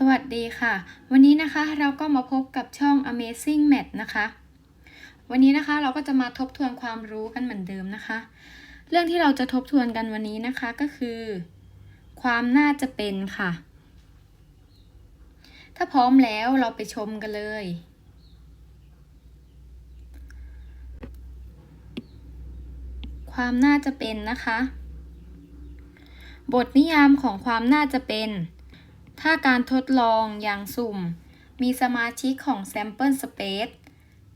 สวัสดีค่ะ วันนี้นะคะเราก็มาพบกับช่อง Amazing Math นะคะ วันนี้นะคะเราก็จะมาทบทวนความรู้กันเหมือนเดิมนะคะ เรื่องที่เราจะทบทวนกันวันนี้นะคะก็คือ ความน่าจะเป็นค่ะ ถ้าพร้อมแล้วเราไปชมกันเลย ความน่าจะเป็นนะคะ บทนิยามของความน่าจะเป็น ถ้าการทดลองอย่างสุ่ม มีสมาชิกของ sample space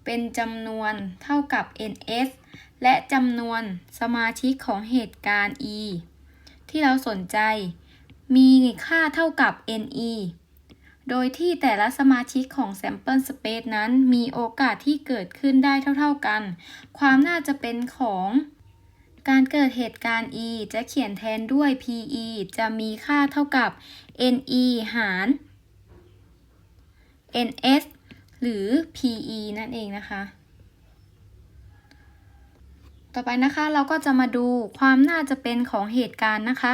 เป็นจำนวนเท่ากับ ns และจำนวนสมาชิกของเหตุการณ์ e ที่เราสนใจ มีค่าเท่ากับ ne โดยที่แต่ละสมาชิกของ sample space นั้นมีโอกาสที่เกิดขึ้นได้เท่า ๆกัน ความน่าจะเป็นของ การเกิดเหตุการณ์ e จะเขียนแทนด้วย pe จะมีค่าเท่ากับ ne หาร ns หรือ pe นั่นเองนะคะ ต่อไปนะคะเราก็จะมาดูความน่าจะเป็นของเหตุการณ์นะคะ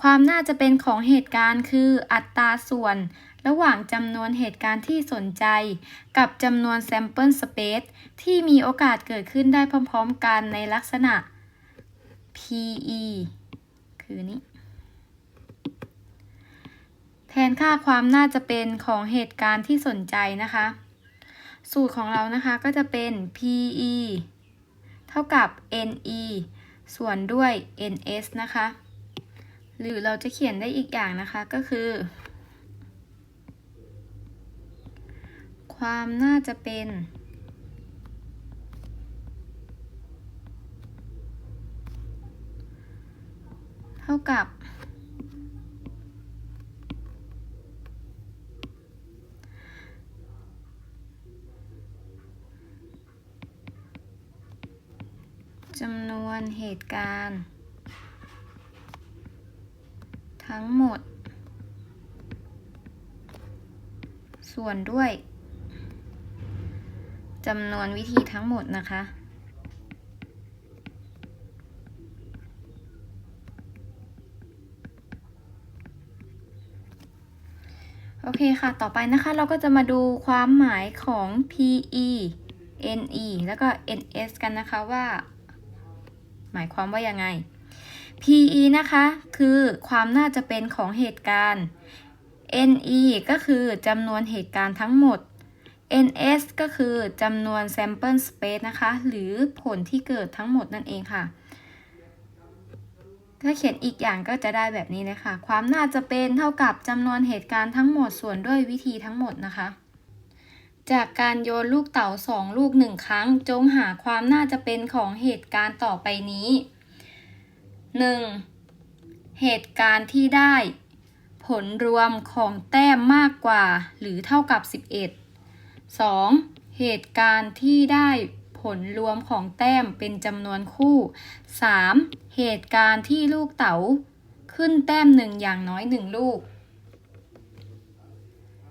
ความน่าจะเป็นของเหตุการณ์คืออัตราส่วน ระหว่างจำนวนเหตุการณ์ที่สนใจ กับจำนวน sample space ที่มีโอกาสเกิดขึ้นได้พร้อมๆกันในลักษณะ PE คือนี้ แทนค่าความน่าจะเป็นของเหตุการณ์ที่สนใจนะคะ สูตรของเรานะคะก็จะเป็น PE เท่ากับ NE ส่วนด้วย NS นะคะ หรือเราจะเขียนได้อีกอย่างนะคะก็คือ ความน่าจะเป็น เท่ากับ จำนวนเหตุการณ์ ทั้งหมด ส่วนด้วยำนวนวิธีทั้งหมดนะคะ โอเคค่ะ ต่อไปนะคะเราก็จะมาดูความหมายของ PE NE แล้วก็ NS กันนะคะว่า หมายความว่ายังไง PE นะคะคือความน่าจะเป็นของเหตุการณ์ NE ก็คือจำนวนเหตุการณ์ทั้งหมด NS ก็คือจำนวน sample space นะคะ หรือผลที่เกิดทั้งหมดนั่นเองค่ะ ถ้าเขียนอีกอย่างก็จะได้แบบนี้เลยค่ะความน่าจะเป็นเท่ากับจำนวนเหตุการณ์ทั้งหมดส่วนด้วยวิธีทั้งหมดนะคะ จากการโยนลูกเต๋าสองลูกหนึ่งครั้ง จงหาความน่าจะเป็นของเหตุการณ์ต่อไปนี้ 1. เหตุการณ์ที่ได้ ผลรวมของแต้มมากกว่า หรือเท่ากับ 11 2. เหตุการณ์ที่ได้ผลรวมของแต้มเป็นจำนวนคู่ 3. เหตุการณ์ที่ลูกเต๋าขึ้นแต้มหนึ่งอย่างน้อยหนึ่งลูก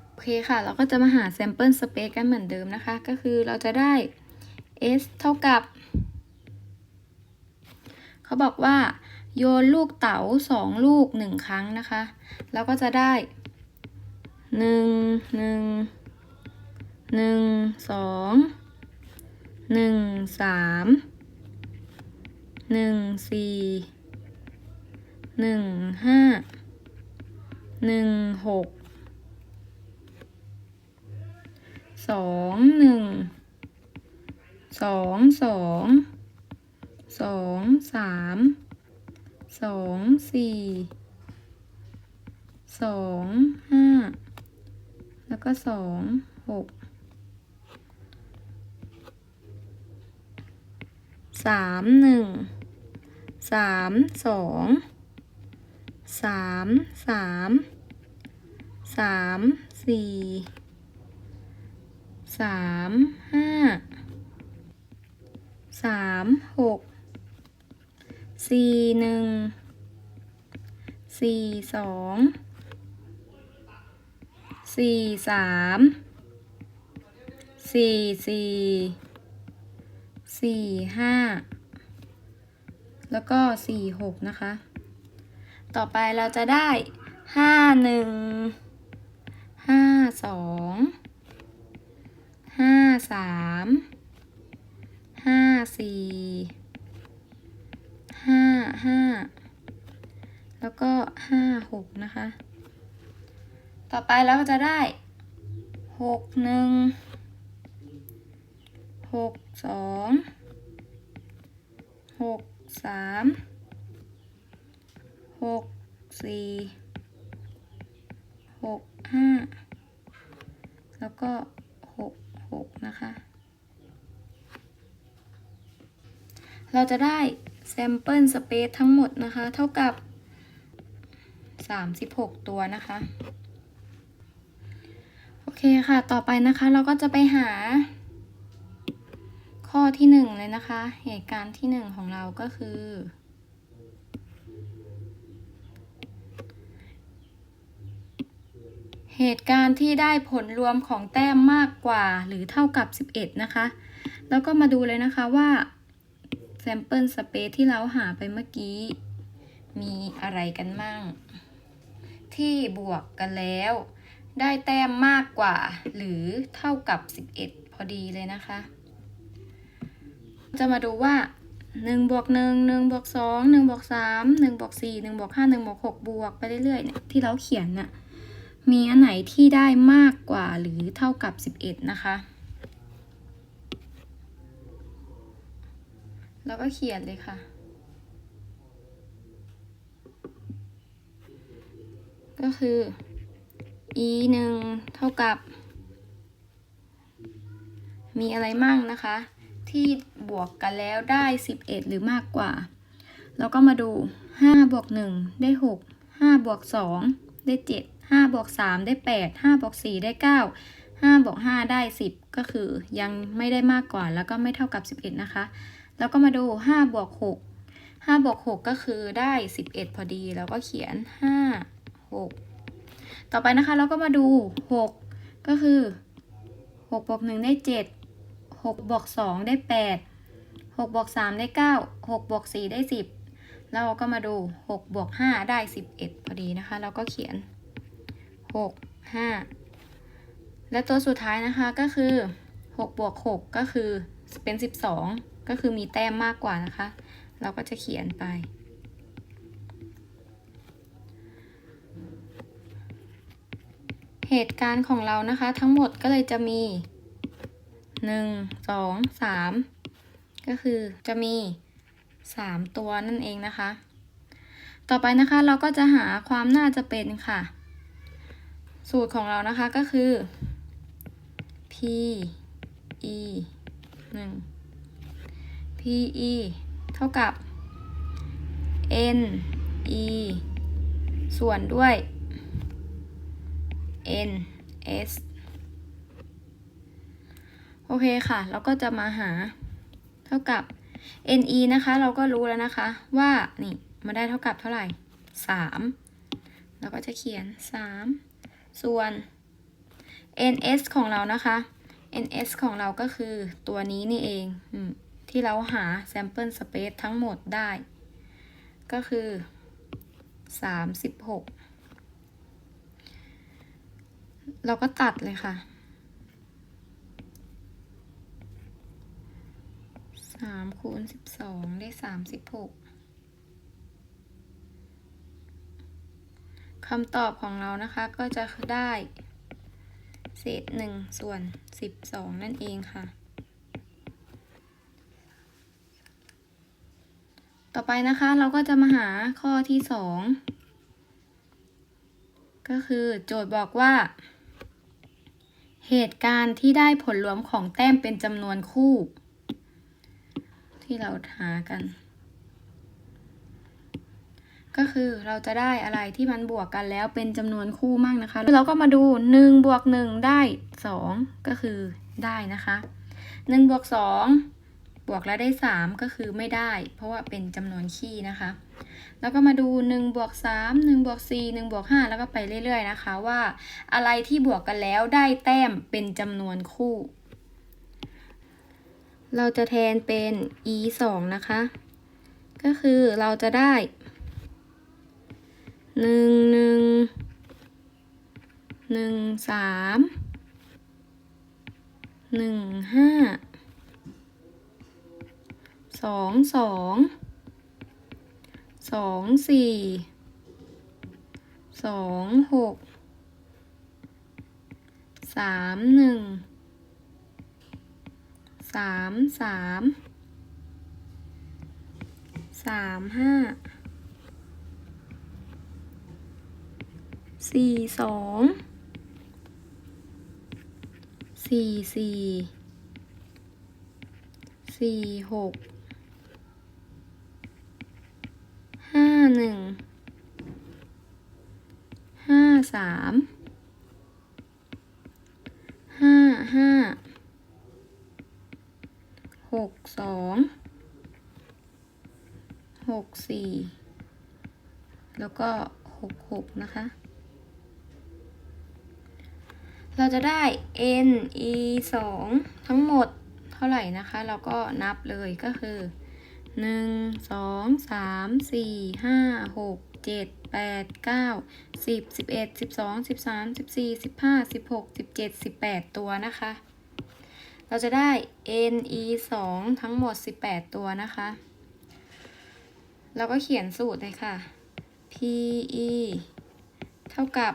โอเคค่ะ เราก็จะมาหา sample space กันเหมือนเดิมนะคะ ก็คือเราจะได้ s เท่ากับ เขาบอกว่า โยนลูกเต๋าสองลูกหนึ่งครั้งนะคะ แล้วก็จะได้หนึ่งหนึ่ง หนึ่งสองหนึ่งสามหนึ่งสี่หนึ่งห้าหนึ่งหกสองหนึ่งสองสองสองสามสองสี่สองห้าแล้วก็สองหก สามหนึ่งสามสองสามสามสามสี่สามห้าสามหกสี่หนึ่งสี่สองสี่สามสี่สี่ สี่ห้าแล้วก็สี่หกนะคะ ต่อไปเราจะได้ห้าหนึ่งห้าสองห้าสามห้าสี่ห้าห้าแล้วก็ห้าหกนะคะ ต่อไปเราก็จะได้หกหนึ่ง หกสองหกสามหกสี่หกห้าแล้วก็หกหกนะคะ เราจะได้แซมเปิลสเปซทั้งหมดนะคะ เท่ากับ36ตัวนะคะโอเคค่ะ ต่อไปนะคะ เราก็จะไปหา ข้อที่หนึ่งเลยนะคะ เหตุการณ์ที่หนึ่งของเราก็คือ เหตุการณ์ที่ได้ผลรวมของแต้มมากกว่าหรือเท่ากับ 11 นะคะ แล้วก็มาดูเลยนะคะว่า sample space ที่เราหาไปเมื่อกี้ มีอะไรกันมั่ง ที่บวกกันแล้ว ได้แต้มมากกว่า หรือเท่ากับ 11 พอดีเลยนะคะ จะมาดูว่า1บวก1 1บวก2 1บวก3 1บวก4 1บวก5 1บวก6บวกไปเรื่อยๆเนี่ยที่เราเขียนน่ะมีอันไหนที่ได้มากกว่าหรือเท่ากับ 11 นะคะ แล้วก็เขียนเลยค่ะ ก็คือ e หนึ่งเท่ากับ มีอะไรมั่งนะคะ ที่บวกกันแล้วได้ 11 หรือมากกว่า แล้วก็มาดู 5 บวก 1 ได้ 6 5 บวก 2 ได้ 7 5 บวก 3 ได้ 8 5 บวก 4 ได้ 9 5บวก5ได้ 10 ก็คือยังไม่ได้มากกว่าแล้วก็ไม่เท่ากับ 11 นะคะ แล้วก็มาดู5บวก6 5บวก6ก็คือได้ 11 พอดีแล้วก็เขียน 5 6 ต่อไปนะคะเราก็มาดู 6 ก็คือ6บวก1ได้ 7 6บวก2ได้ 8 6บวก3ได้ 9 6บวก4ได้ 10 เราก็มาดู 6บวก5ได้ 11 พอดีนะคะแล้วก็เขียน 6 5 และตัวสุดท้ายนะคะก็คือ6บวก6ก็คือเป็น 12 ก็คือมีแต้มมากกว่านะคะ เราก็จะเขียนไปเหตุการณ์ของเรานะคะทั้งหมดก็เลยจะมี 1 2 3ก็คือจะมี3ตัวนั่นเองนะคะ ต่อไปนะคะเราก็จะหาความน่าจะเป็นค่ะ สูตรของเรานะคะก็คือ p e 1 p e เท่ากับ n e ส่วนด้วย n s โอเคค่ะแล้วก็จะมาหาเท่ากับ n e นะคะ เราก็รู้แล้วนะคะ ว่า นี่มาได้เท่ากับเท่าไหร่ 3 เราก็จะเขียน 3 ส่วน ns ของเรานะคะ ns ของเราก็คือตัวนี้นี่เองอที่เราหา sample space ทั้งหมดได้ ก็คือ 36 เราก็ตัดเลยค่ะ สามคูณสิบสองได้สามสิบหกคำตอบของเรานะคะก็จะได้เศษหนึ่งส่วนสิบสองนั่นเองค่ะ ต่อไปนะคะเราก็จะมาหาข้อที่สองก็คือโจทย์บอกว่า เหตุการณ์ที่ได้ผลรวมของแต้มเป็นจำนวนคู่ ที่เราหากัน ก็คือเราจะได้อะไรที่มันบวกกันแล้วเป็นจำนวนคู่มากนะคะ เราก็มาดู1บวก1ได้ 2 ก็คือได้นะคะ1บวก2บวกแล้วได้ 3 ก็คือไม่ได้ เพราะว่าเป็นจำนวนคี่นะคะ แล้วก็มาดู1บวก3 1บวก4 1บวก5แล้วก็ไปเรื่อยๆนะคะว่า อะไรที่บวกกันแล้วได้แต้มเป็นจำนวนคู่ เราจะแทนเป็น e 2นะคะ ก็คือเราจะได้หนึ่งหนึ่งหนึ่งสามหนึ่งห้าสองสองสองสี่สองหกสามหนึ่ง สามสามสามห้าสี่สองสี่สี่สี่หกห้าหนึ่งห้าสามห้าห้า สองหกสี่แล้วก็หกหกนะคะ เราจะได้ n e สองทั้งหมดเท่าไหร่นะคะ เราก็นับเลยก็คือหนึ่งสองสามสี่ห้าหกเจ็ดแปดเก้าสิบสิบเอ็ดสิบสองสิบสามสิบสี่สิบห้าสิบหกสิบเจ็ดสิบแปดตัวนะคะ เราจะได้ n e สองทั้งหมดสิบแปดตัวนะคะ เราก็เขียนสูตรเลยค่ะ p e เท่ากับ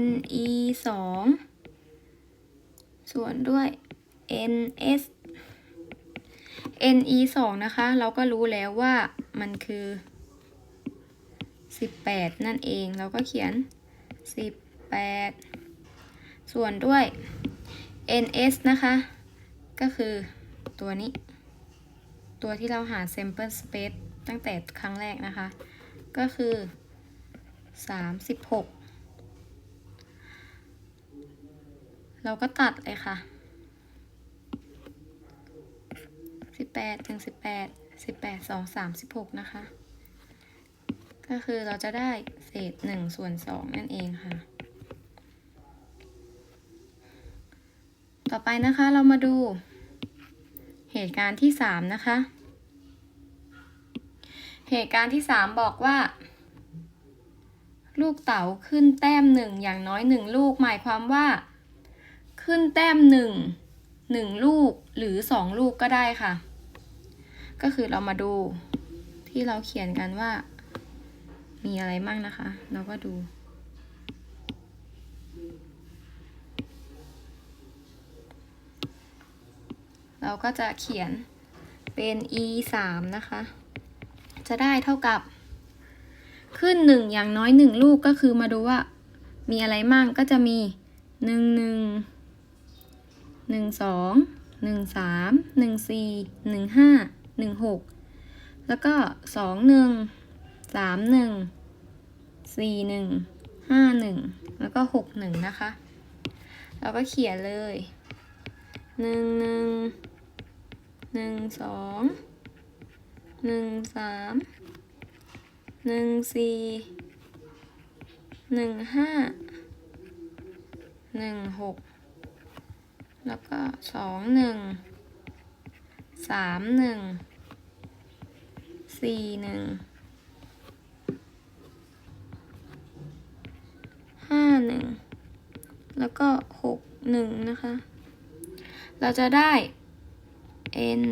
n e สองส่วนด้วย n s n e สองนะคะ เราก็รู้แล้วว่ามันคือ สิบแปดนั่นเองเราก็เขียนสิบแปดส่วนด้วย n s นะคะ ก็คือตัวนี้ ตัวที่เราหา sample space ตั้งแต่ครั้งแรกนะคะ ก็คือสามสิบหกเราก็ตัดเลยค่ะสิบแปดถึงสิบแปดสิบแปดสองสามสิบหกนะคะ ก็คือเราจะได้เศษหนึ่งส่วนสองนั่นเองค่ะ ต่อไปนะคะเรามาดู เหตุการณ์ที่สามนะคะ เหตุการณ์ที่สามบอกว่า ลูกเต๋าขึ้นแต้มหนึ่งอย่างน้อยหนึ่งลูกหมายความว่า ขึ้นแต้มหนึ่งหนึ่งลูกหรือสองลูกก็ได้ค่ะ ก็คือเรามาดูที่เราเขียนกันว่า มีอะไรมั่งนะคะ เราก็ดู เราก็จะเขียนเป็น e สามนะคะ จะได้เท่ากับ ขึ้นหนึ่งอย่างน้อยหนึ่งลูกก็คือมาดูว่า มีอะไรมั่งก็จะมีหนึ่งหนึ่งหนึ่งสองหนึ่งสามหนึ่งสี่หนึ่งห้าหนึ่งหกแล้วก็สองหนึ่ง สามหนึ่งสี่หนึ่งห้าหนึ่งแล้วก็หกหนึ่งนะคะเราก็เขียนเลยหนึ่งหนึ่งหนึ่งสองหนึ่งสามหนึ่งสี่หนึ่งห้าหนึ่งหกแล้วก็สองหนึ่งสามหนึ่งสี่หนึ่ง ห้าหนึ่งแล้วก็หกหนึ่งนะคะ เราจะได้ n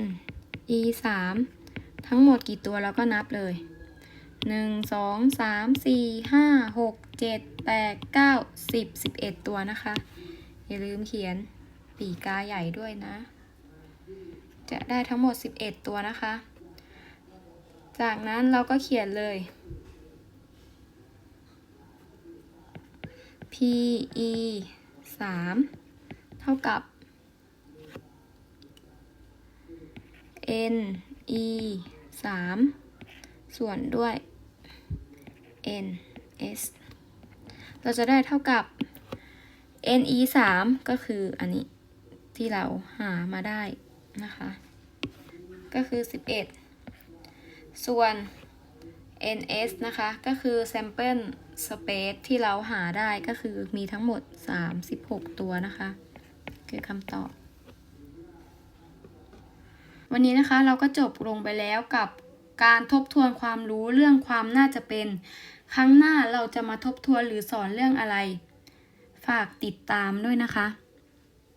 e สามทั้งหมดกี่ตัวเราก็นับเลยหนึ่งสองสามสี่ห้าหกเจ็ดแปดเก้าสิบสิบเอ็ดตัวนะคะ อย่าลืมเขียนปีกาใหญ่ด้วยนะ จะได้ทั้งหมด11ตัวนะคะ จากนั้นเราก็เขียนเลย p e 3 เท่ากับ n e 3ส่วนด้วย n s เราจะได้เท่ากับ n e 3ก็คืออันนี้ที่เราหามาได้นะคะ ก็คือ 11 ส่วน ns นะคะ ก็คือ sample space ที่เราหาได้ก็คือมีทั้งหมด 36 ตัวนะคะคือคำตอบ วันนี้นะคะเราก็จบลงไปแล้วกับการทบทวนความรู้เรื่องความน่าจะเป็น ครั้งหน้าเราจะมาทบทวนหรือสอนเรื่องอะไร ฝากติดตามด้วยนะคะ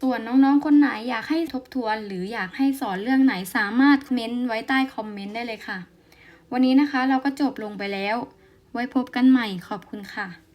ส่วนน้องๆ คนไหนอยากให้ทบทวน หรืออยากให้สอนเรื่องไหนสามารถเม้นไว้ใต้คอมเมนต์ได้เลยค่ะ วันนี้นะคะเราก็จบลงไปแล้ว ไว้พบกันใหม่ขอบคุณค่ะ